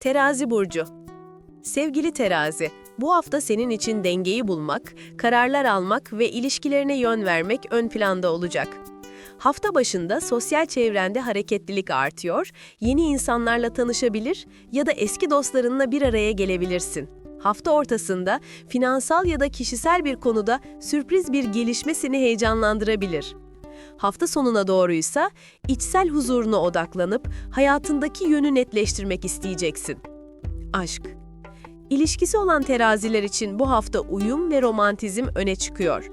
Terazi burcu. Sevgili terazi, bu hafta senin için dengeyi bulmak, kararlar almak ve ilişkilerine yön vermek ön planda olacak. Hafta başında sosyal çevrende hareketlilik artıyor, yeni insanlarla tanışabilir ya da eski dostlarınla bir araya gelebilirsin. Hafta ortasında finansal ya da kişisel bir konuda sürpriz bir gelişme seni heyecanlandırabilir. Hafta sonuna doğruysa içsel huzuruna odaklanıp hayatındaki yönü netleştirmek isteyeceksin. Aşk. İlişkisi olan teraziler için bu hafta uyum ve romantizm öne çıkıyor.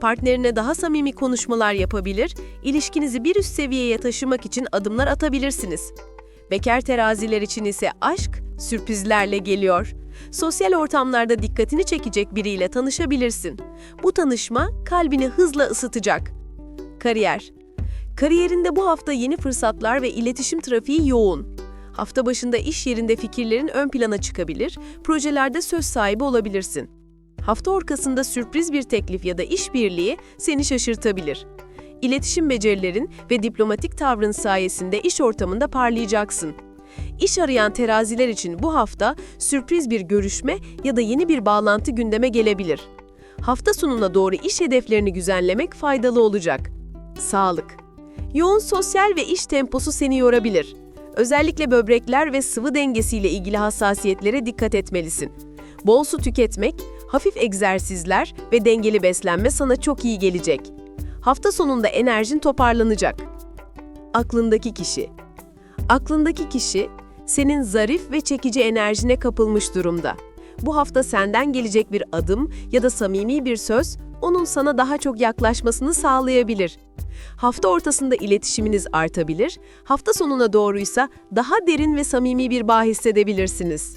Partnerine daha samimi konuşmalar yapabilir, ilişkinizi bir üst seviyeye taşımak için adımlar atabilirsiniz. Bekar teraziler için ise aşk sürprizlerle geliyor. Sosyal ortamlarda dikkatini çekecek biriyle tanışabilirsin. Bu tanışma kalbini hızla ısıtacak. Kariyer. Kariyerinde bu hafta yeni fırsatlar ve iletişim trafiği yoğun. Hafta başında iş yerinde fikirlerin ön plana çıkabilir, projelerde söz sahibi olabilirsin. Hafta ortasında sürpriz bir teklif ya da işbirliği seni şaşırtabilir. İletişim becerilerin ve diplomatik tavrın sayesinde iş ortamında parlayacaksın. İş arayan teraziler için bu hafta sürpriz bir görüşme ya da yeni bir bağlantı gündeme gelebilir. Hafta sonuna doğru iş hedeflerini düzenlemek faydalı olacak. Sağlık. Yoğun sosyal ve iş temposu seni yorabilir. Özellikle böbrekler ve sıvı dengesiyle ilgili hassasiyetlere dikkat etmelisin. Bol su tüketmek, hafif egzersizler ve dengeli beslenme sana çok iyi gelecek. Hafta sonunda enerjin toparlanacak. Aklındaki kişi. Aklındaki kişi senin zarif ve çekici enerjine kapılmış durumda. Bu hafta senden gelecek bir adım ya da samimi bir söz onun sana daha çok yaklaşmasını sağlayabilir. Hafta ortasında iletişiminiz artabilir, hafta sonuna doğruysa daha derin ve samimi bir bağ hissedebilirsiniz.